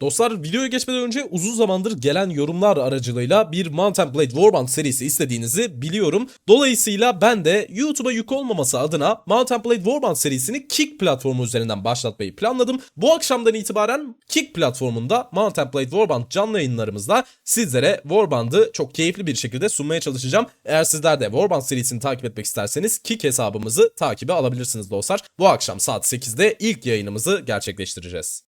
Dostlar videoya geçmeden önce uzun zamandır gelen yorumlar aracılığıyla bir Mountain Blade Warband serisi istediğinizi biliyorum. Dolayısıyla ben de YouTube'a yük olmaması adına Mountain Blade Warband serisini Kick platformu üzerinden başlatmayı planladım. Bu akşamdan itibaren Kick platformunda Mountain Blade Warband canlı yayınlarımızda sizlere Warband'ı çok keyifli bir şekilde sunmaya çalışacağım. Eğer sizler de Warband serisini takip etmek isterseniz Kick hesabımızı takibe alabilirsiniz dostlar. Bu akşam saat 8'de ilk yayınımızı gerçekleştireceğiz.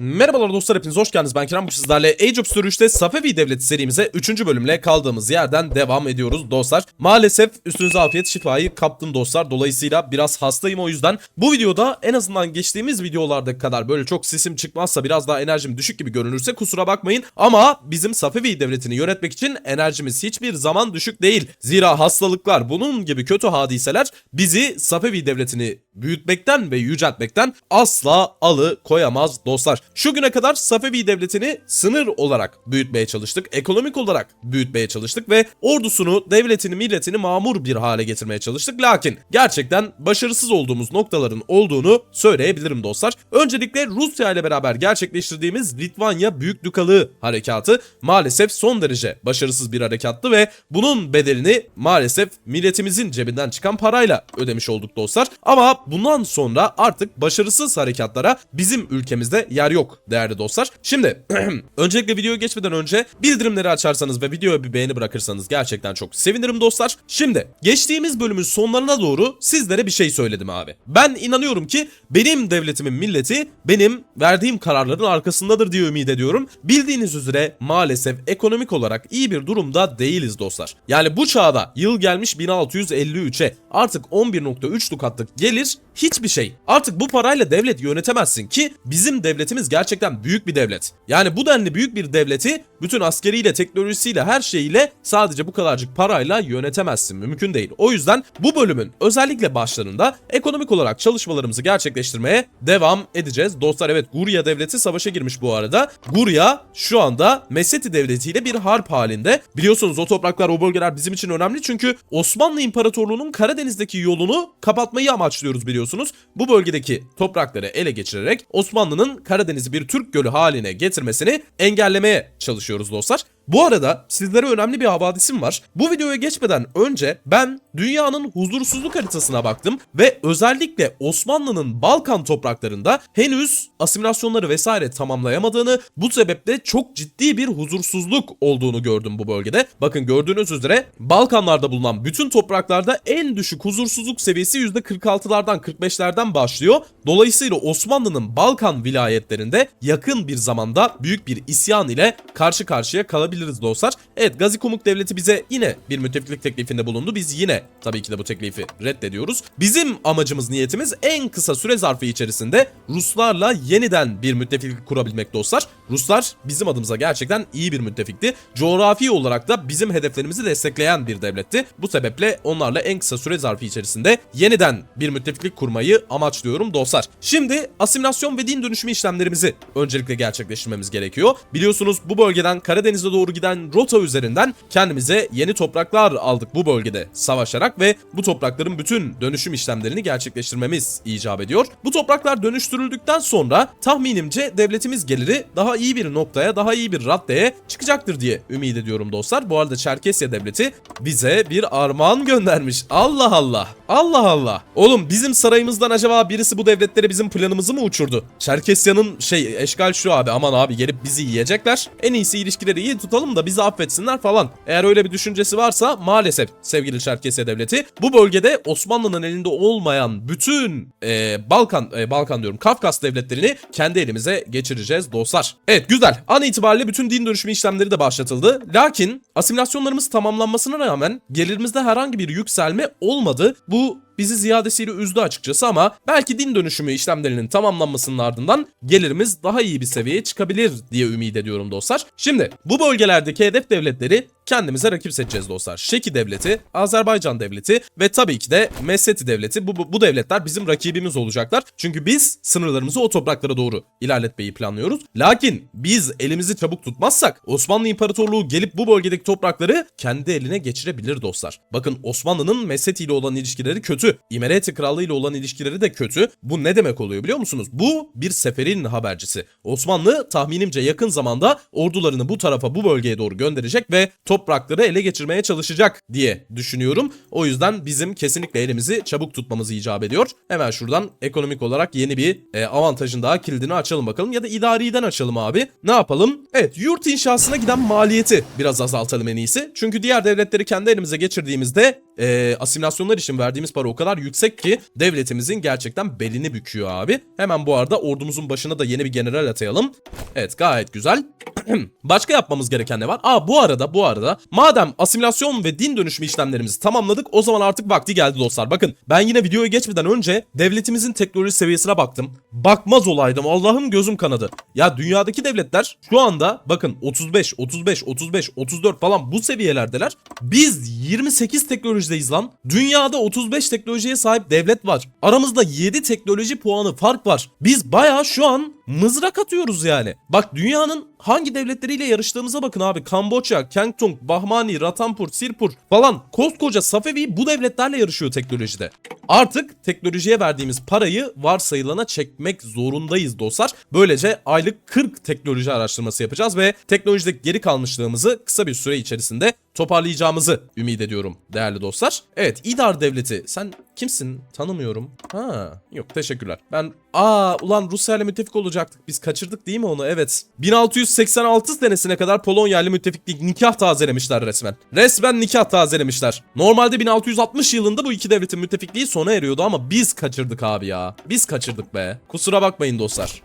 Merhabalar dostlar hepiniz hoş geldiniz. Ben Kerem bu sizlerle Age of Story 3'te Safevi Devleti serimize 3. bölümle kaldığımız yerden devam ediyoruz dostlar. Maalesef üstünüze afiyet şifayı kaptım dostlar. Dolayısıyla biraz hastayım o yüzden. Bu videoda en azından geçtiğimiz videolardaki kadar böyle çok sesim çıkmazsa biraz daha enerjim düşük gibi görünürse kusura bakmayın. Ama bizim Safevi Devleti'ni yönetmek için enerjimiz hiçbir zaman düşük değil. Zira hastalıklar bunun gibi kötü hadiseler bizi Safevi Devleti'ni büyütmekten ve yüceltmekten asla alı koyamaz dostlar. Şu güne kadar Safevi devletini sınır olarak büyütmeye çalıştık. Ekonomik olarak büyütmeye çalıştık ve ordusunu, devletini, milletini mamur bir hale getirmeye çalıştık. Lakin gerçekten başarısız olduğumuz noktaların olduğunu söyleyebilirim dostlar. Öncelikle Rusya ile beraber gerçekleştirdiğimiz Litvanya Büyük Dukalığı harekatı maalesef son derece başarısız bir harekattı ve bunun bedelini maalesef milletimizin cebinden çıkan parayla ödemiş olduk dostlar. Ama bundan sonra artık başarısız harekatlara bizim ülkemizde yer yok değerli dostlar. Şimdi öncelikle videoya geçmeden önce bildirimleri açarsanız ve videoya bir beğeni bırakırsanız gerçekten çok sevinirim dostlar. Şimdi geçtiğimiz bölümün sonlarına doğru sizlere bir şey söyledim abi. Ben inanıyorum ki benim devletimin milleti benim verdiğim kararların arkasındadır diye ümit ediyorum. Bildiğiniz üzere maalesef ekonomik olarak iyi bir durumda değiliz dostlar. Yani bu çağda yıl gelmiş 1653'e artık 11.3 dukatlık gelir hiçbir şey. Artık bu parayla devlet yönetemezsin ki bizim devletimiz gerçekten büyük bir devlet. Yani bu denli büyük bir devleti bütün askeriyle, teknolojisiyle, her şeyiyle sadece bu kadarcık parayla yönetemezsin. Mümkün değil. O yüzden bu bölümün özellikle başlarında ekonomik olarak çalışmalarımızı gerçekleştirmeye devam edeceğiz. Dostlar evet Gurya devleti savaşa girmiş bu arada. Gurya şu anda Meseti devletiyle bir harp halinde. Biliyorsunuz o topraklar, o bölgeler bizim için önemli çünkü Osmanlı İmparatorluğu'nun Karadeniz'deki yolunu kapatmayı amaçlıyoruz biliyorsunuz. Bu bölgedeki toprakları ele geçirerek Osmanlı'nın Karadeniz'i bir Türk gölü haline getirmesini engellemeye çalışıyoruz dostlar. Bu arada sizlere önemli bir havadisim var. Bu videoya geçmeden önce ben dünyanın huzursuzluk haritasına baktım ve özellikle Osmanlı'nın Balkan topraklarında henüz asimilasyonları vesaire tamamlayamadığını, bu sebeple çok ciddi bir huzursuzluk olduğunu gördüm bu bölgede. Bakın gördüğünüz üzere Balkanlarda bulunan bütün topraklarda en düşük huzursuzluk seviyesi %46'lardan 45'lerden başlıyor. Dolayısıyla Osmanlı'nın Balkan vilayetlerinde yakın bir zamanda büyük bir isyan ile karşı karşıya kalabilir yapabiliriz dostlar. Evet Gazi Komuk Devleti bize yine bir müttefiklik teklifinde bulundu. Biz yine tabii ki de bu teklifi reddediyoruz. Bizim amacımız niyetimiz en kısa süre zarfı içerisinde Ruslarla yeniden bir müttefiklik kurabilmek dostlar. Ruslar bizim adımıza gerçekten iyi bir müttefikti. Coğrafi olarak da bizim hedeflerimizi destekleyen bir devletti. Bu sebeple onlarla en kısa süre zarfı içerisinde yeniden bir müttefiklik kurmayı amaçlıyorum dostlar. Şimdi asimilasyon ve din dönüşümü işlemlerimizi öncelikle gerçekleştirmemiz gerekiyor. Biliyorsunuz bu bölgeden Karadeniz'e doğru giden rota üzerinden kendimize yeni topraklar aldık bu bölgede savaşarak ve bu toprakların bütün dönüşüm işlemlerini gerçekleştirmemiz icap ediyor. Bu topraklar dönüştürüldükten sonra tahminimce devletimiz geliri daha iyi bir noktaya, daha iyi bir raddeye çıkacaktır diye ümit ediyorum dostlar. Bu arada Çerkesya devleti bize bir armağan göndermiş. Allah Allah. Allah Allah. Oğlum bizim sarayımızdan acaba birisi bu devletlere bizim planımızı mı uçurdu? Çerkesya'nın şey eşgal şu abi aman abi gelip bizi yiyecekler. En iyisi ilişkileri iyi tutalım da bizi affetsinler falan. Eğer öyle bir düşüncesi varsa maalesef sevgili Çerkesya devleti bu bölgede Osmanlı'nın elinde olmayan bütün e, Balkan e, Balkan diyorum Kafkas devletlerini kendi elimize geçireceğiz dostlar. Evet güzel. An itibariyle bütün din dönüşümü işlemleri de başlatıldı. Lakin asimilasyonlarımız tamamlanmasına rağmen gelirimizde herhangi bir yükselme olmadı. Bu bizi ziyadesiyle üzdü açıkçası ama belki din dönüşümü işlemlerinin tamamlanmasının ardından gelirimiz daha iyi bir seviyeye çıkabilir diye ümit ediyorum dostlar. Şimdi bu bölgelerdeki hedef devletleri kendimize rakip seçeceğiz dostlar. Şeki devleti, Azerbaycan devleti ve tabii ki de Meseti devleti. Bu, bu, bu devletler bizim rakibimiz olacaklar. Çünkü biz sınırlarımızı o topraklara doğru ilerletmeyi planlıyoruz. Lakin biz elimizi çabuk tutmazsak Osmanlı İmparatorluğu gelip bu bölgedeki toprakları kendi eline geçirebilir dostlar. Bakın Osmanlı'nın Meseti ile olan ilişkileri kötü. İmereti Krallığı ile olan ilişkileri de kötü. Bu ne demek oluyor biliyor musunuz? Bu bir seferin habercisi. Osmanlı tahminimce yakın zamanda ordularını bu tarafa bu bölgeye doğru gönderecek ve toprakları ele geçirmeye çalışacak diye düşünüyorum. O yüzden bizim kesinlikle elimizi çabuk tutmamız icap ediyor. Hemen şuradan ekonomik olarak yeni bir e, avantajın daha kilidini açalım bakalım ya da idariden açalım abi. Ne yapalım? Evet yurt inşasına giden maliyeti biraz azaltalım en iyisi. Çünkü diğer devletleri kendi elimize geçirdiğimizde e, asimilasyonlar için verdiğimiz para o kadar yüksek ki devletimizin gerçekten belini büküyor abi. Hemen bu arada ordumuzun başına da yeni bir general atayalım. Evet gayet güzel. Başka yapmamız gereken ne var? Aa bu arada bu arada madem asimilasyon ve din dönüşümü işlemlerimizi tamamladık o zaman artık vakti geldi dostlar. Bakın ben yine videoya geçmeden önce devletimizin teknoloji seviyesine baktım. Bakmaz olaydım Allah'ım gözüm kanadı. Ya dünyadaki devletler şu anda bakın 35, 35, 35, 34 falan bu seviyelerdeler. Biz 28 teknolojideyiz lan. Dünyada 35 teknolojiye sahip devlet var. Aramızda 7 teknoloji puanı fark var. Biz bayağı şu an mızrak atıyoruz yani. Bak dünyanın hangi devletleriyle yarıştığımıza bakın abi. Kamboçya, Kangtung, Bahmani, Ratanpur, Sirpur falan koskoca Safevi bu devletlerle yarışıyor teknolojide. Artık teknolojiye verdiğimiz parayı varsayılana çekmek zorundayız dostlar. Böylece aylık 40 teknoloji araştırması yapacağız ve teknolojideki geri kalmışlığımızı kısa bir süre içerisinde toparlayacağımızı ümit ediyorum değerli dostlar. Evet İdar Devleti sen kimsin tanımıyorum. Ha yok teşekkürler. Ben aa ulan Rusya ile müttefik olacaktık biz kaçırdık değil mi onu evet. 1686 senesine kadar Polonya ile müttefiklik nikah tazelemişler resmen. Resmen nikah tazelemişler. Normalde 1660 yılında bu iki devletin müttefikliği sona eriyordu ama biz kaçırdık abi ya. Biz kaçırdık be. Kusura bakmayın dostlar.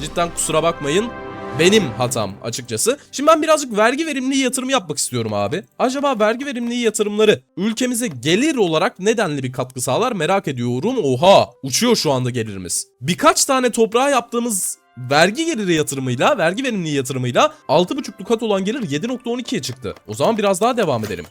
Cidden kusura bakmayın. Benim hatam açıkçası. Şimdi ben birazcık vergi verimliliği yatırımı yapmak istiyorum abi. Acaba vergi verimliliği yatırımları ülkemize gelir olarak nedenli bir katkı sağlar merak ediyorum. Oha uçuyor şu anda gelirimiz. Birkaç tane toprağa yaptığımız vergi geliri yatırımıyla, vergi verimliliği yatırımıyla 6,5 dukat olan gelir 7.12'ye çıktı. O zaman biraz daha devam edelim.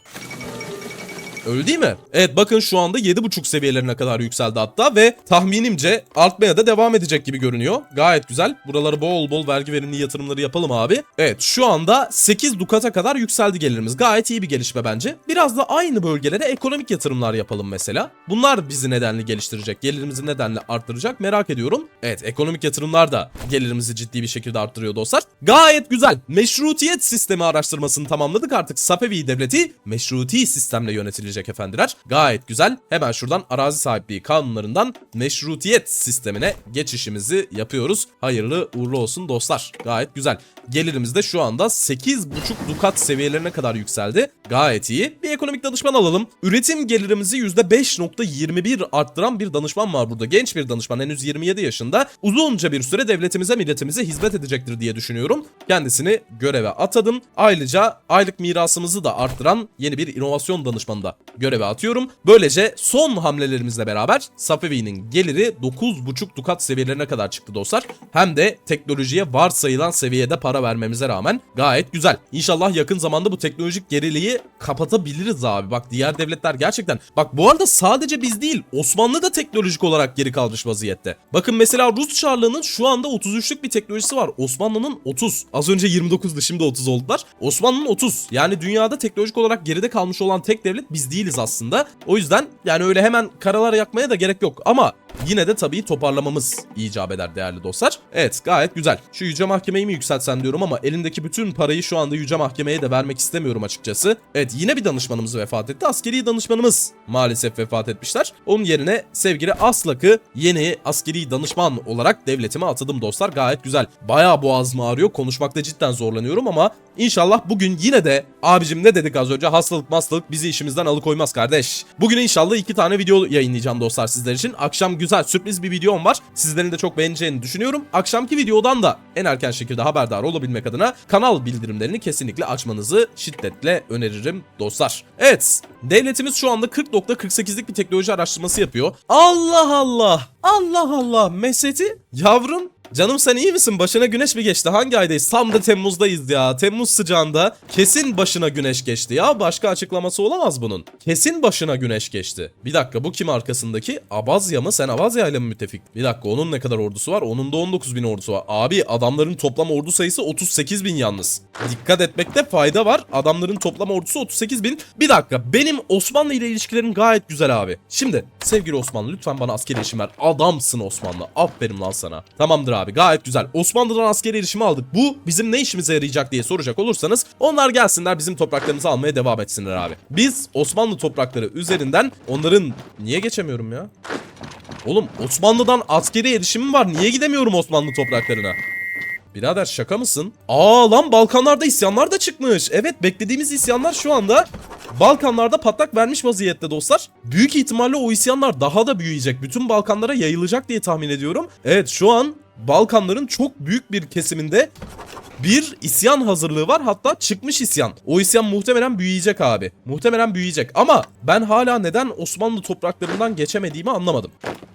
Öyle değil mi? Evet bakın şu anda 7.5 seviyelerine kadar yükseldi hatta ve tahminimce artmaya da devam edecek gibi görünüyor. Gayet güzel. Buraları bol bol vergi verimli yatırımları yapalım abi. Evet şu anda 8 dukata kadar yükseldi gelirimiz. Gayet iyi bir gelişme bence. Biraz da aynı bölgelere ekonomik yatırımlar yapalım mesela. Bunlar bizi nedenli geliştirecek, gelirimizi nedenli arttıracak merak ediyorum. Evet ekonomik yatırımlar da gelirimizi ciddi bir şekilde arttırıyor dostlar. Gayet güzel. Meşrutiyet sistemi araştırmasını tamamladık artık. Safevi devleti meşruti sistemle yönetilecek efendiler. Gayet güzel. Hemen şuradan arazi sahipliği kanunlarından meşrutiyet sistemine geçişimizi yapıyoruz. Hayırlı uğurlu olsun dostlar. Gayet güzel. Gelirimiz de şu anda 8,5 dukat seviyelerine kadar yükseldi. Gayet iyi. Bir ekonomik danışman alalım. Üretim gelirimizi %5.21 arttıran bir danışman var burada. Genç bir danışman henüz 27 yaşında. Uzunca bir süre devletimize milletimize hizmet edecektir diye düşünüyorum. Kendisini göreve atadım. Ayrıca aylık mirasımızı da arttıran yeni bir inovasyon danışmanı da göreve atıyorum. Böylece son hamlelerimizle beraber Safevi'nin geliri 9,5 dukat seviyelerine kadar çıktı dostlar. Hem de teknolojiye varsayılan seviyede para vermemize rağmen gayet güzel. İnşallah yakın zamanda bu teknolojik geriliği kapatabiliriz abi. Bak diğer devletler gerçekten. Bak bu arada sadece biz değil Osmanlı da teknolojik olarak geri kalmış vaziyette. Bakın mesela Rus Çarlığı'nın şu anda 33'lük bir teknolojisi var. Osmanlı'nın 30. Az önce 29'du şimdi 30 oldular. Osmanlı'nın 30. Yani dünyada teknolojik olarak geride kalmış olan tek devlet biz değiliz aslında. O yüzden yani öyle hemen karalar yakmaya da gerek yok. Ama yine de tabii toparlamamız icap eder değerli dostlar. Evet gayet güzel. Şu yüce mahkemeyi mi yükseltsen diyorum ama elindeki bütün parayı şu anda yüce mahkemeye de vermek istemiyorum açıkçası. Evet yine bir danışmanımız vefat etti. Askeri danışmanımız maalesef vefat etmişler. Onun yerine sevgili Aslak'ı yeni askeri danışman olarak devletime atadım dostlar. Gayet güzel. Bayağı boğazım ağrıyor. Konuşmakta cidden zorlanıyorum ama İnşallah bugün yine de abicim ne dedik az önce hastalık hastalık bizi işimizden alıkoymaz kardeş. Bugün inşallah iki tane video yayınlayacağım dostlar sizler için. Akşam güzel sürpriz bir videom var. Sizlerin de çok beğeneceğini düşünüyorum. Akşamki videodan da en erken şekilde haberdar olabilmek adına kanal bildirimlerini kesinlikle açmanızı şiddetle öneririm dostlar. Evet devletimiz şu anda 40.48'lik bir teknoloji araştırması yapıyor. Allah Allah Allah Allah Meseti yavrum Canım sen iyi misin? Başına güneş mi geçti? Hangi aydayız? Tam da Temmuz'dayız ya. Temmuz sıcağında kesin başına güneş geçti ya. Başka açıklaması olamaz bunun. Kesin başına güneş geçti. Bir dakika bu kim arkasındaki? Abazya mı? Sen Abazya ile mi müttefik? Bir dakika onun ne kadar ordusu var? Onun da 19 bin ordusu var. Abi adamların toplam ordu sayısı 38 bin yalnız. Dikkat etmekte fayda var. Adamların toplam ordusu 38 bin. Bir dakika benim Osmanlı ile ilişkilerim gayet güzel abi. Şimdi sevgili Osmanlı lütfen bana askeri erişim ver. Adamsın Osmanlı. Aferin lan sana. Tamamdır abi gayet güzel. Osmanlı'dan askeri erişimi aldık. Bu bizim ne işimize yarayacak diye soracak olursanız onlar gelsinler bizim topraklarımızı almaya devam etsinler abi. Biz Osmanlı toprakları üzerinden onların... Niye geçemiyorum ya? Oğlum Osmanlı'dan askeri erişimim var. Niye gidemiyorum Osmanlı topraklarına? Birader şaka mısın? Aa lan Balkanlarda isyanlar da çıkmış. Evet beklediğimiz isyanlar şu anda Balkanlarda patlak vermiş vaziyette dostlar. Büyük ihtimalle o isyanlar daha da büyüyecek. Bütün Balkanlara yayılacak diye tahmin ediyorum. Evet şu an Balkanların çok büyük bir kesiminde bir isyan hazırlığı var hatta çıkmış isyan. O isyan muhtemelen büyüyecek abi. Muhtemelen büyüyecek ama ben hala neden Osmanlı topraklarından geçemediğimi anlamadım.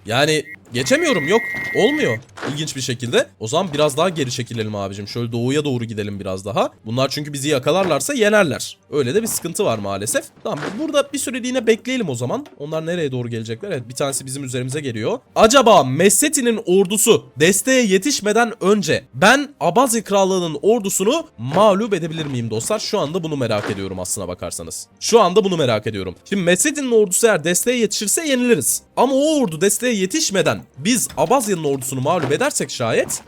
Yani geçemiyorum yok olmuyor ilginç bir şekilde. O zaman biraz daha geri çekilelim abicim. Şöyle doğuya doğru gidelim biraz daha. Bunlar çünkü bizi yakalarlarsa yenerler. Öyle de bir sıkıntı var maalesef. Tamam burada bir süreliğine bekleyelim o zaman. Onlar nereye doğru gelecekler? Evet bir tanesi bizim üzerimize geliyor. Acaba Messetti'nin ordusu desteğe yetişmeden önce ben Abazi Krallığı'nın ordusunu mağlup edebilir miyim dostlar? Şu anda bunu merak ediyorum aslına bakarsanız. Şu anda bunu merak ediyorum. Şimdi Messetti'nin ordusu eğer desteğe yetişirse yeniliriz. Ama o ordu desteğe yetişmeden biz Abazya'nın ordusunu mağlup edersek şayet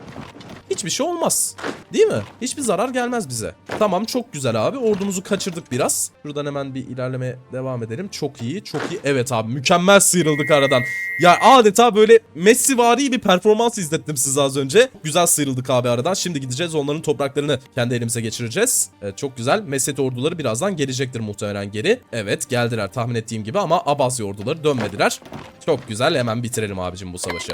hiçbir şey olmaz. Değil mi? Hiçbir zarar gelmez bize. Tamam çok güzel abi. Ordumuzu kaçırdık biraz. Şuradan hemen bir ilerlemeye devam edelim. Çok iyi, çok iyi. Evet abi mükemmel sıyrıldık aradan. Ya adeta böyle Messi-vari bir performans izlettim size az önce. Güzel sıyrıldık abi aradan. Şimdi gideceğiz onların topraklarını kendi elimize geçireceğiz. Evet çok güzel. Messet orduları birazdan gelecektir muhtemelen geri. Evet geldiler tahmin ettiğim gibi ama Abazya orduları dönmediler. Çok güzel hemen bitirelim abicim bu savaşı.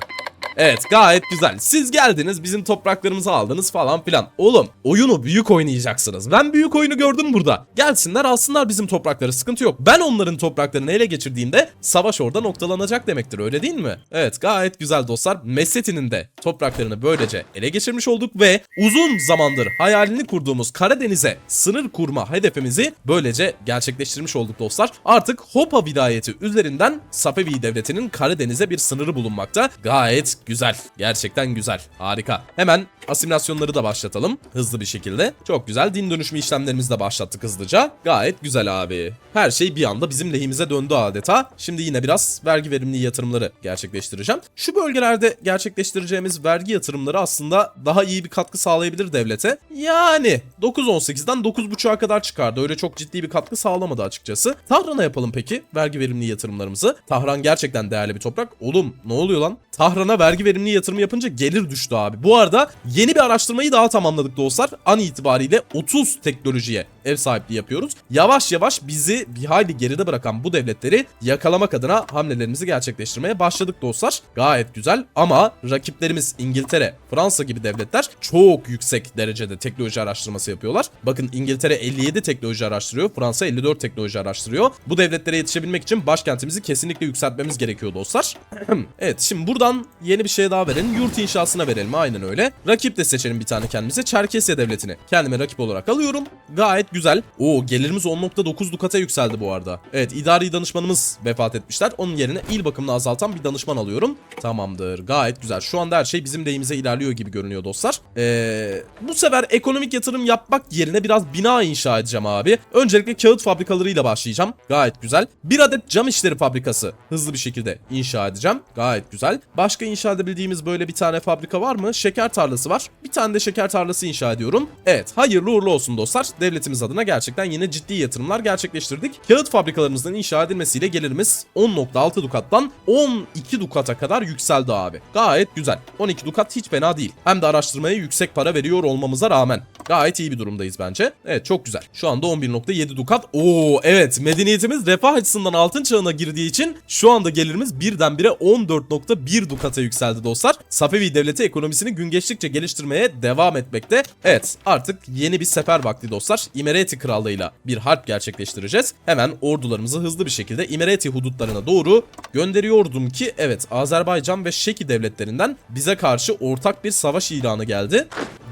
Evet gayet güzel. Siz geldiniz bizim topraklarımızı aldınız falan filan. Oğlum oyunu büyük oynayacaksınız. Ben büyük oyunu gördüm burada. Gelsinler alsınlar bizim toprakları sıkıntı yok. Ben onların topraklarını ele geçirdiğimde savaş orada noktalanacak demektir öyle değil mi? Evet gayet güzel dostlar. Messetti'nin de topraklarını böylece ele geçirmiş olduk ve uzun zamandır hayalini kurduğumuz Karadeniz'e sınır kurma hedefimizi böylece gerçekleştirmiş olduk dostlar. Artık Hopa vilayeti üzerinden Safevi devletinin Karadeniz'e bir sınırı bulunmakta. Gayet güzel. Gerçekten güzel. Harika. Hemen asimilasyonları da başlatalım. Hızlı bir şekilde. Çok güzel. Din dönüşümü işlemlerimizi de başlattık hızlıca. Gayet güzel abi. Her şey bir anda bizim lehimize döndü adeta. Şimdi yine biraz vergi verimli yatırımları gerçekleştireceğim. Şu bölgelerde gerçekleştireceğimiz vergi yatırımları aslında daha iyi bir katkı sağlayabilir devlete. Yani 9.18'den 9.5'a kadar çıkardı. Öyle çok ciddi bir katkı sağlamadı açıkçası. Tahran'a yapalım peki vergi verimli yatırımlarımızı. Tahran gerçekten değerli bir toprak. Oğlum ne oluyor lan? Tahran'a vergi verimli yatırım yapınca gelir düştü abi. Bu arada yeni bir araştırmayı daha tamamladık dostlar. An itibariyle 30 teknolojiye ev sahipliği yapıyoruz. Yavaş yavaş bizi bir hayli geride bırakan bu devletleri yakalamak adına hamlelerimizi gerçekleştirmeye başladık dostlar. Gayet güzel ama rakiplerimiz İngiltere, Fransa gibi devletler çok yüksek derecede teknoloji araştırması yapıyorlar. Bakın İngiltere 57 teknoloji araştırıyor, Fransa 54 teknoloji araştırıyor. Bu devletlere yetişebilmek için başkentimizi kesinlikle yükseltmemiz gerekiyor dostlar. evet şimdi buradan yeni bir şey daha verelim. Yurt inşasına verelim aynen öyle. Rakip de seçelim bir tane kendimize. Çerkesya devletini kendime rakip olarak alıyorum. Gayet güzel. Oo gelirimiz 10.9 dukata yükseldi bu arada. Evet idari danışmanımız vefat etmişler. Onun yerine il bakımını azaltan bir danışman alıyorum. Tamamdır. Gayet güzel. Şu anda her şey bizim lehimize ilerliyor gibi görünüyor dostlar. Ee, bu sefer ekonomik yatırım yapmak yerine biraz bina inşa edeceğim abi. Öncelikle kağıt fabrikalarıyla başlayacağım. Gayet güzel. Bir adet cam işleri fabrikası hızlı bir şekilde inşa edeceğim. Gayet güzel. Başka inşa edebildiğimiz böyle bir tane fabrika var mı? Şeker tarlası var. Bir tane de şeker tarlası inşa ediyorum. Evet hayırlı uğurlu olsun dostlar. Devletimiz adına gerçekten yine ciddi yatırımlar gerçekleştirdik. Kağıt fabrikalarımızın inşa edilmesiyle gelirimiz 10.6 dukattan 12 dukata kadar yükseldi abi. Gayet güzel. 12 dukat hiç fena değil. Hem de araştırmaya yüksek para veriyor olmamıza rağmen. Gayet iyi bir durumdayız bence. Evet çok güzel. Şu anda 11.7 dukat. Oo evet medeniyetimiz refah açısından altın çağına girdiği için şu anda gelirimiz birdenbire 14.1 dukata yükseldi dostlar. Safevi devleti ekonomisini gün geçtikçe geliştirmeye devam etmekte. Evet artık yeni bir sefer vakti dostlar. İmereti krallığıyla bir harp gerçekleştireceğiz. Hemen ordularımızı hızlı bir şekilde İmereti hudutlarına doğru gönderiyordum ki evet Azerbaycan ve Şeki devletlerinden bize karşı ortak bir savaş ilanı geldi.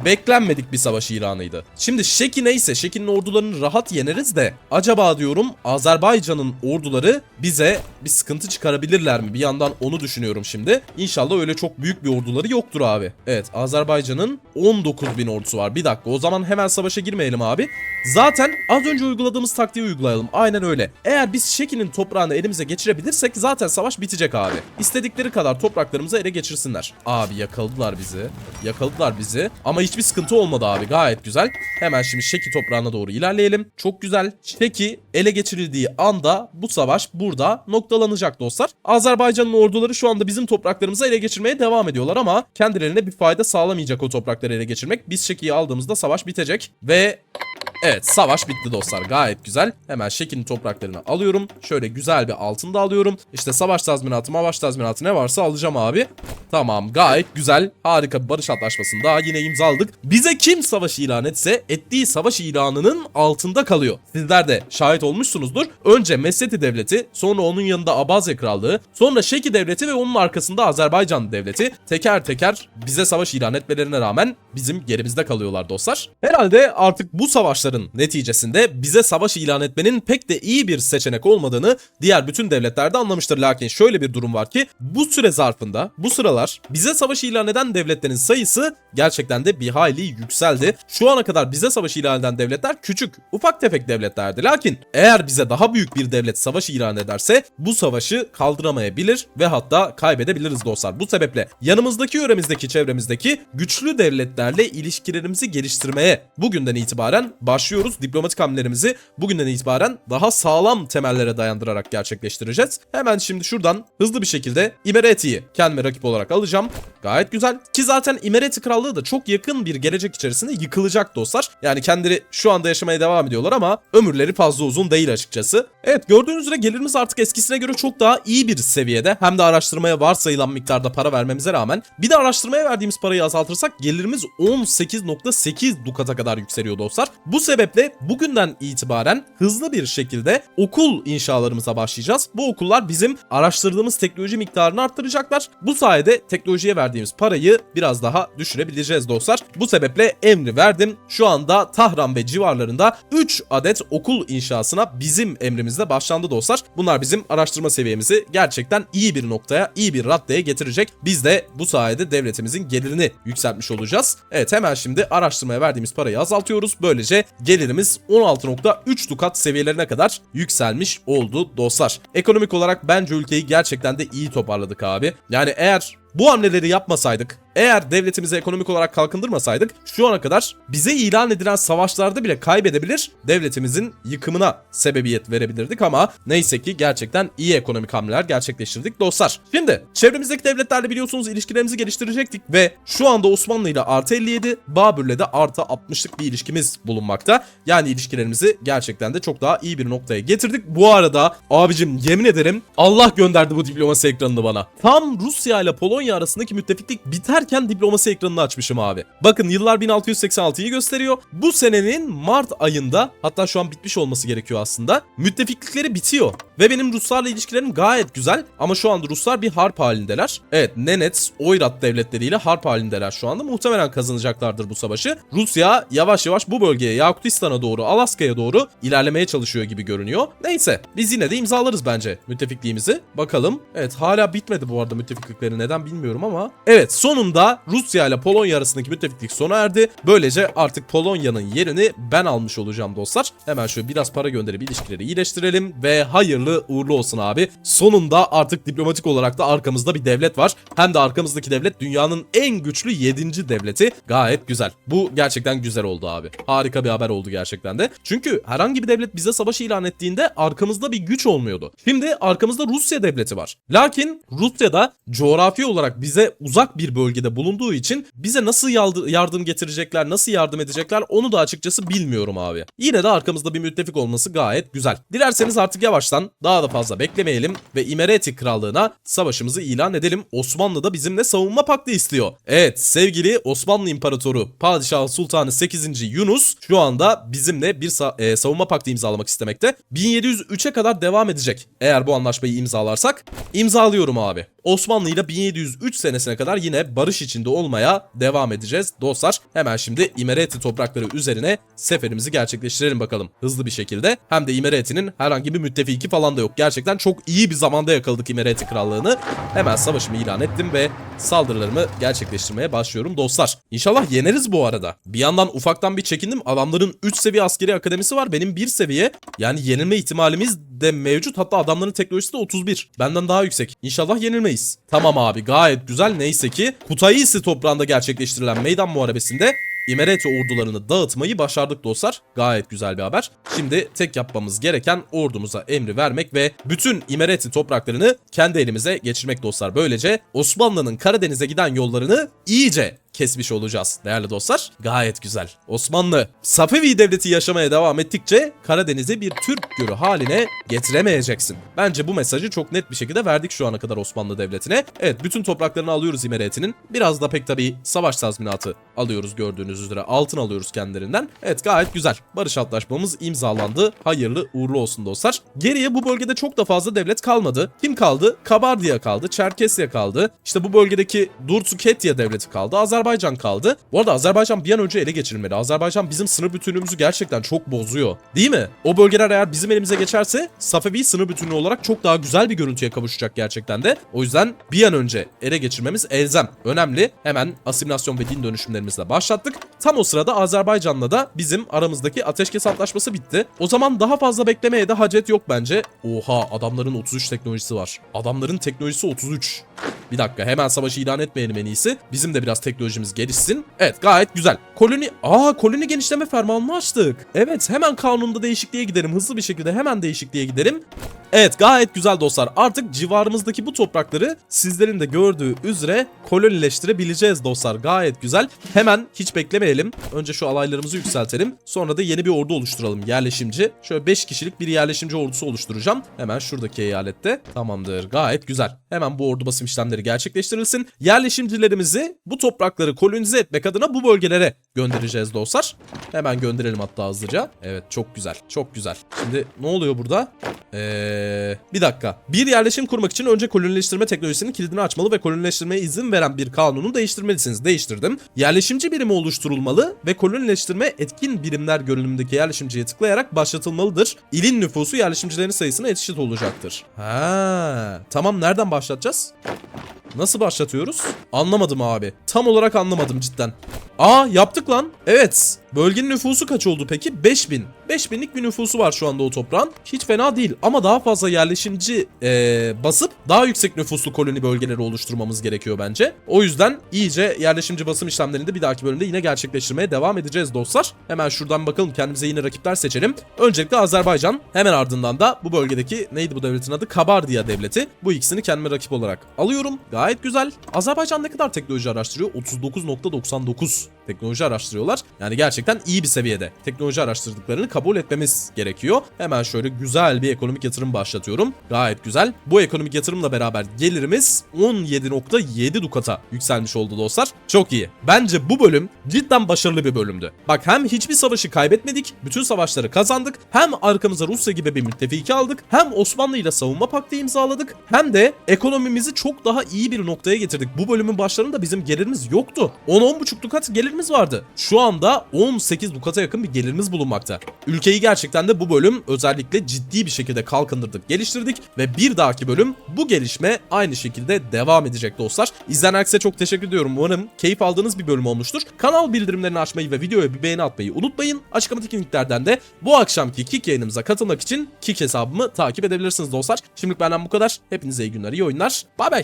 Beklenmedik bir savaş ilanıydı. Şimdi Şeki neyse Şeki'nin ordularını rahat yeneriz de acaba diyorum Azerbaycan'ın orduları bize bir sıkıntı çıkarabilirler mi? Bir yandan onu düşünüyorum şimdi. İnşallah öyle çok büyük bir orduları yoktur abi. Evet Azerbaycan'ın 19 bin ordusu var. Bir dakika o zaman hemen savaşa girmeyelim abi. Zaten az önce uyguladığımız taktiği uygulayalım. Aynen öyle. Eğer biz Şeki'nin toprağını elimize geçirebilirsek zaten savaş bitecek abi. İstedikleri kadar topraklarımızı ele geçirsinler. Abi yakaladılar bizi. Yakaladılar bizi. Ama hiçbir sıkıntı olmadı abi. Gayet güzel. Hemen şimdi Şeki toprağına doğru ilerleyelim. Çok güzel. Şeki ele geçirildiği anda bu savaş burada noktalanacak dostlar. Azerbaycan'ın orduları şu anda bizim topraklarımızı ele geçirmeye devam ediyorlar ama kendilerine bir fayda sağlamayacak o toprakları ele geçirmek. Biz Şeki'yi aldığımızda savaş bitecek ve Evet savaş bitti dostlar gayet güzel. Hemen Şeki'nin topraklarını alıyorum. Şöyle güzel bir altın da alıyorum. İşte savaş tazminatı mavaş tazminatı ne varsa alacağım abi. Tamam gayet güzel. Harika bir barış antlaşmasını daha yine imzaladık. Bize kim savaş ilan etse ettiği savaş ilanının altında kalıyor. Sizler de şahit olmuşsunuzdur. Önce Mesneti Devleti, sonra onun yanında Abazya Krallığı, sonra Şeki Devleti ve onun arkasında Azerbaycan Devleti teker teker bize savaş ilan etmelerine rağmen bizim gerimizde kalıyorlar dostlar. Herhalde artık bu savaşların neticesinde bize savaş ilan etmenin pek de iyi bir seçenek olmadığını diğer bütün devletler de anlamıştır. Lakin şöyle bir durum var ki bu süre zarfında bu sıralar bize savaş ilan eden devletlerin sayısı gerçekten de bir hayli yükseldi. Şu ana kadar bize savaş ilan eden devletler küçük, ufak tefek devletlerdi. Lakin eğer bize daha büyük bir devlet savaş ilan ederse bu savaşı kaldıramayabilir ve hatta kaybedebiliriz dostlar. Bu sebeple yanımızdaki yöremizdeki çevremizdeki güçlü devletlerle ilişkilerimizi geliştirmeye bugünden itibaren başlıyoruz. Diplomatik hamlelerimizi bugünden itibaren daha sağlam temellere dayandırarak gerçekleştireceğiz. Hemen şimdi şuradan hızlı bir şekilde İmereti'yi kendime rakip olarak alacağım. Gayet güzel. Ki zaten İmereti Krallığı da çok yakın bir gelecek içerisinde yıkılacak dostlar. Yani kendileri şu anda yaşamaya devam ediyorlar ama ömürleri fazla uzun değil açıkçası. Evet gördüğünüz üzere gelirimiz artık eskisine göre çok daha iyi bir seviyede. Hem de araştırmaya varsayılan miktarda para vermemize rağmen bir de araştırmaya verdiğimiz parayı azaltırsak gelirimiz 18.8 dukata kadar yükseliyor dostlar. Bu sebeple bugünden itibaren hızlı bir şekilde okul inşalarımıza başlayacağız. Bu okullar bizim araştırdığımız teknoloji miktarını arttıracaklar. Bu sayede teknolojiye verdiğimiz parayı biraz daha düşürebileceğiz dostlar. Bu sebeple emri verdim. Şu anda Tahran ve civarlarında 3 adet okul inşasına bizim emrimizde başlandı dostlar. Bunlar bizim araştırma seviyemizi gerçekten iyi bir noktaya, iyi bir raddeye getirecek. Biz de bu sayede devletimizin gelirini yükseltmiş olacağız. Evet hemen şimdi araştırmaya verdiğimiz parayı azaltıyoruz. Böylece gelirimiz 16.3 dukat seviyelerine kadar yükselmiş oldu dostlar. Ekonomik olarak bence ülkeyi gerçekten de iyi toparladık abi. Yani eğer bu hamleleri yapmasaydık, eğer devletimizi ekonomik olarak kalkındırmasaydık şu ana kadar bize ilan edilen savaşlarda bile kaybedebilir, devletimizin yıkımına sebebiyet verebilirdik ama neyse ki gerçekten iyi ekonomik hamleler gerçekleştirdik dostlar. Şimdi çevremizdeki devletlerle biliyorsunuz ilişkilerimizi geliştirecektik ve şu anda Osmanlı ile artı 57, Babür'le de artı 60'lık bir ilişkimiz bulunmakta. Yani ilişkilerimizi gerçekten de çok daha iyi bir noktaya getirdik. Bu arada abicim yemin ederim Allah gönderdi bu diplomasi ekranını bana. Tam Rusya ile Polonya arasındaki müttefiklik biterken diplomasi ekranını açmışım abi. Bakın yıllar 1686'yı gösteriyor. Bu senenin Mart ayında hatta şu an bitmiş olması gerekiyor aslında. Müttefiklikleri bitiyor. Ve benim Ruslarla ilişkilerim gayet güzel ama şu anda Ruslar bir harp halindeler. Evet Nenets, Oyrat devletleriyle harp halindeler şu anda. Muhtemelen kazanacaklardır bu savaşı. Rusya yavaş yavaş bu bölgeye Yakutistan'a doğru, Alaska'ya doğru ilerlemeye çalışıyor gibi görünüyor. Neyse biz yine de imzalarız bence müttefikliğimizi. Bakalım. Evet hala bitmedi bu arada müttefiklikleri neden bilmiyorum ama. Evet sonunda Rusya ile Polonya arasındaki müttefiklik sona erdi. Böylece artık Polonya'nın yerini ben almış olacağım dostlar. Hemen şöyle biraz para gönderip ilişkileri iyileştirelim ve hayırlı uğurlu olsun abi. Sonunda artık diplomatik olarak da arkamızda bir devlet var. Hem de arkamızdaki devlet dünyanın en güçlü 7. devleti. Gayet güzel. Bu gerçekten güzel oldu abi. Harika bir haber oldu gerçekten de. Çünkü herhangi bir devlet bize savaş ilan ettiğinde arkamızda bir güç olmuyordu. Şimdi arkamızda Rusya devleti var. Lakin Rusya'da coğrafi olarak bize uzak bir bölge bölgede bulunduğu için bize nasıl yardım getirecekler, nasıl yardım edecekler onu da açıkçası bilmiyorum abi. Yine de arkamızda bir müttefik olması gayet güzel. Dilerseniz artık yavaştan daha da fazla beklemeyelim ve İmereti Krallığı'na savaşımızı ilan edelim. Osmanlı da bizimle savunma paktı istiyor. Evet sevgili Osmanlı İmparatoru Padişah Sultanı 8. Yunus şu anda bizimle bir sa- e, savunma paktı imzalamak istemekte. 1703'e kadar devam edecek. Eğer bu anlaşmayı imzalarsak imzalıyorum abi. Osmanlı ile 1703 senesine kadar yine barış içinde olmaya devam edeceğiz. Dostlar hemen şimdi İmereti toprakları üzerine seferimizi gerçekleştirelim bakalım. Hızlı bir şekilde. Hem de İmereti'nin herhangi bir müttefiki falan da yok. Gerçekten çok iyi bir zamanda yakaladık İmereti krallığını. Hemen savaşımı ilan ettim ve saldırılarımı gerçekleştirmeye başlıyorum dostlar. İnşallah yeneriz bu arada. Bir yandan ufaktan bir çekindim. Adamların 3 seviye askeri akademisi var. Benim 1 seviye. Yani yenilme ihtimalimiz de mevcut. Hatta adamların teknolojisi de 31. Benden daha yüksek. İnşallah yenilmeyiz. Tamam abi gayet güzel. Neyse ki Kutaisi toprağında gerçekleştirilen meydan muharebesinde İmereti ordularını dağıtmayı başardık dostlar. Gayet güzel bir haber. Şimdi tek yapmamız gereken ordumuza emri vermek ve bütün İmereti topraklarını kendi elimize geçirmek dostlar. Böylece Osmanlı'nın Karadeniz'e giden yollarını iyice kesmiş olacağız değerli dostlar. Gayet güzel. Osmanlı Safevi devleti yaşamaya devam ettikçe Karadeniz'i bir Türk gölü haline getiremeyeceksin. Bence bu mesajı çok net bir şekilde verdik şu ana kadar Osmanlı devletine. Evet bütün topraklarını alıyoruz İmereti'nin. Biraz da pek tabii savaş tazminatı alıyoruz gördüğünüz üzere. Altın alıyoruz kendilerinden. Evet gayet güzel. Barış antlaşmamız imzalandı. Hayırlı uğurlu olsun dostlar. Geriye bu bölgede çok da fazla devlet kalmadı. Kim kaldı? Kabardiya kaldı. Çerkesya kaldı. İşte bu bölgedeki Durtuketya devleti kaldı. Azerbaycan kaldı. Bu arada Azerbaycan bir an önce ele geçirilmeli. Azerbaycan bizim sınır bütünlüğümüzü gerçekten çok bozuyor. Değil mi? O bölgeler eğer bizim elimize geçerse Safevi sınır bütünlüğü olarak çok daha güzel bir görüntüye kavuşacak gerçekten de. O yüzden bir an önce ele geçirmemiz elzem. Önemli. Hemen asimilasyon ve din dönüşümlerimizi de başlattık. Tam o sırada Azerbaycan'la da bizim aramızdaki ateşkes antlaşması bitti. O zaman daha fazla beklemeye de hacet yok bence. Oha adamların 33 teknolojisi var. Adamların teknolojisi 33. Bir dakika hemen savaşı ilan etmeyelim en iyisi. Bizim de biraz teknolojimiz gelişsin. Evet gayet güzel. Koloni... Aa koloni genişleme fermanını açtık. Evet hemen kanunda değişikliğe gidelim. Hızlı bir şekilde hemen değişikliğe gidelim. Evet gayet güzel dostlar. Artık civarımızdaki bu toprakları sizlerin de gördüğü üzere kolonileştirebileceğiz dostlar. Gayet güzel. Hemen hiç beklemeyelim. Önce şu alaylarımızı yükseltelim. Sonra da yeni bir ordu oluşturalım. Yerleşimci. Şöyle 5 kişilik bir yerleşimci ordusu oluşturacağım. Hemen şuradaki eyalette. Tamamdır. Gayet güzel. Hemen bu ordu basım işlemleri gerçekleştirilsin. Yerleşimcilerimizi bu toprakları kolonize etmek adına bu bölgelere göndereceğiz dostlar. Hemen gönderelim hatta hızlıca. Evet çok güzel. Çok güzel. Şimdi ne oluyor burada? Eee bir dakika. Bir yerleşim kurmak için önce kolonileştirme teknolojisinin kilidini açmalı ve kolonileştirmeye izin veren bir kanunu değiştirmelisiniz. Değiştirdim. Yerleşimci birimi oluşturulmalı ve kolonileştirme etkin birimler görünümündeki yerleşimciye tıklayarak başlatılmalıdır. İlin nüfusu yerleşimcilerin sayısına eşit olacaktır. Ha, tamam nereden başlatacağız? Nasıl başlatıyoruz? Anlamadım abi. Tam olarak anlamadım cidden. Aa yaptık lan. Evet. Bölgenin nüfusu kaç oldu peki? 5000. 5000'lik bir nüfusu var şu anda o toprağın. Hiç fena değil ama daha fazla yerleşimci eee, basıp daha yüksek nüfuslu koloni bölgeleri oluşturmamız gerekiyor bence. O yüzden iyice yerleşimci basım işlemlerini de bir dahaki bölümde yine gerçekleştirmeye devam edeceğiz dostlar. Hemen şuradan bakalım kendimize yine rakipler seçelim. Öncelikle Azerbaycan. Hemen ardından da bu bölgedeki neydi bu devletin adı? Kabardiya devleti. Bu ikisini kendime rakip olarak alıyorum. Gayet güzel. Azerbaycan ne kadar teknoloji araştırıyor? 39.99 teknoloji araştırıyorlar. Yani gerçekten iyi bir seviyede. Teknoloji araştırdıklarını kabul etmemiz gerekiyor. Hemen şöyle güzel bir ekonomik yatırım başlatıyorum. Gayet güzel. Bu ekonomik yatırımla beraber gelirimiz 17.7 dukata yükselmiş oldu dostlar. Çok iyi. Bence bu bölüm cidden başarılı bir bölümdü. Bak hem hiçbir savaşı kaybetmedik, bütün savaşları kazandık. Hem arkamıza Rusya gibi bir müttefiki aldık. Hem Osmanlı ile savunma paktı imzaladık. Hem de ekonomimizi çok daha iyi bir noktaya getirdik. Bu bölümün başlarında bizim gelirimiz yoktu. 10-10.5 dukat gelirimiz vardı. Şu anda 18 dukata yakın bir gelirimiz bulunmakta. Ülkeyi gerçekten de bu bölüm özellikle ciddi bir şekilde kalkındırdık, geliştirdik ve bir dahaki bölüm bu gelişme aynı şekilde devam edecek dostlar. İzleyen herkese çok teşekkür ediyorum. Umarım keyif aldığınız bir bölüm olmuştur. Kanal bildirimlerini açmayı ve videoya bir beğeni atmayı unutmayın. Açıklamadaki linklerden de bu akşamki Kik yayınımıza katılmak için Kik hesabımı takip edebilirsiniz dostlar. Şimdilik benden bu kadar. Hepinize iyi günler, iyi oyunlar. Bay bay.